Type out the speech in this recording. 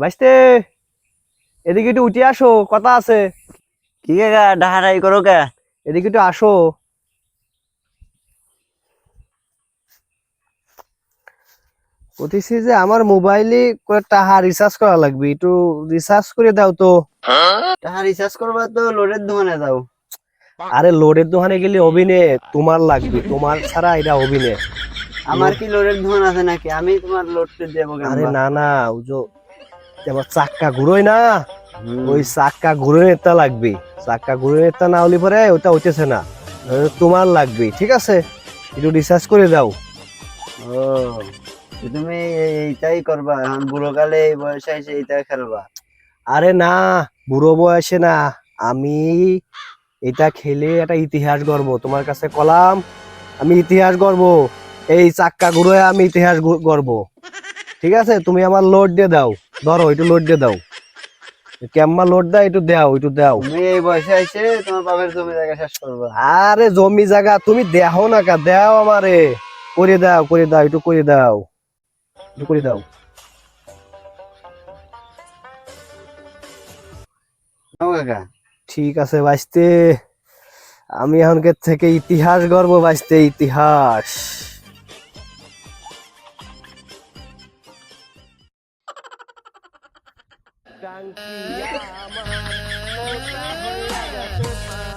বাইস্তে এদিকে একটু উঠে আসো কথা আছে। কি গা ডাহারাই করো কে? এদিকে একটু আসো। বলতেছি যে আমার মোবাইলে টাকা রিচার্জ করা লাগবে একটু রিচার্জ করে দাও তো। টাকা রিচার্জ করবা তো লোডের দোকানে যাও। আরে লোডের দোকানে গেলে অভিনে তোমার লাগবে তোমার ছাড়া এটা অভিনে আমার কি লোডের দোকান আছে নাকি? আমি তোমার লোডটা দেবো আরে না না যে যেমন চাক্কা ঘুরোয় না ওই চাক্কা ঘুরে এটা লাগবে। চাক্কা ঘুরে এটা না হলে পরে ওটা হইতেছে না। তোমার লাগবে ঠিক আছে? একটু রিচার্জ করে দাও। ও তুমি এই- এইটাই করবা এখন বুড়ো কালে এই বয়সে এসে এইটাই খেলবা। আরে না বুড়ো বয়সে না আমি এটা খেলে একটা ইতিহাস গর্ব। তোমার কাছে কলাম আমি ইতিহাস গর্ব। এই চাক্কা ঘুরে আমি ইতিহাস গর্ব ঠিক আছে? তুমি আমার লোড দিয়ে দাও। ধরো একটু লোড দিয়ে দাও। কেম্মা লোড দাও একটু দাও একটু দাও। তুমি এই বয়সে এসে তোমার বাপের জমি জায়গা শেষ করবা। আরে জমি জায়গা তুমি দেও না কা দেও আমারে। করে দাও করে দাও একটু করে দাও। একটু করে দাও। ঠিক আছে বাঁচতে আমি এখনকে থেকে ইতিহাস গর্ব বাঁচতে ইতিহাস। 想起妈妈，我亲爱的妈妈。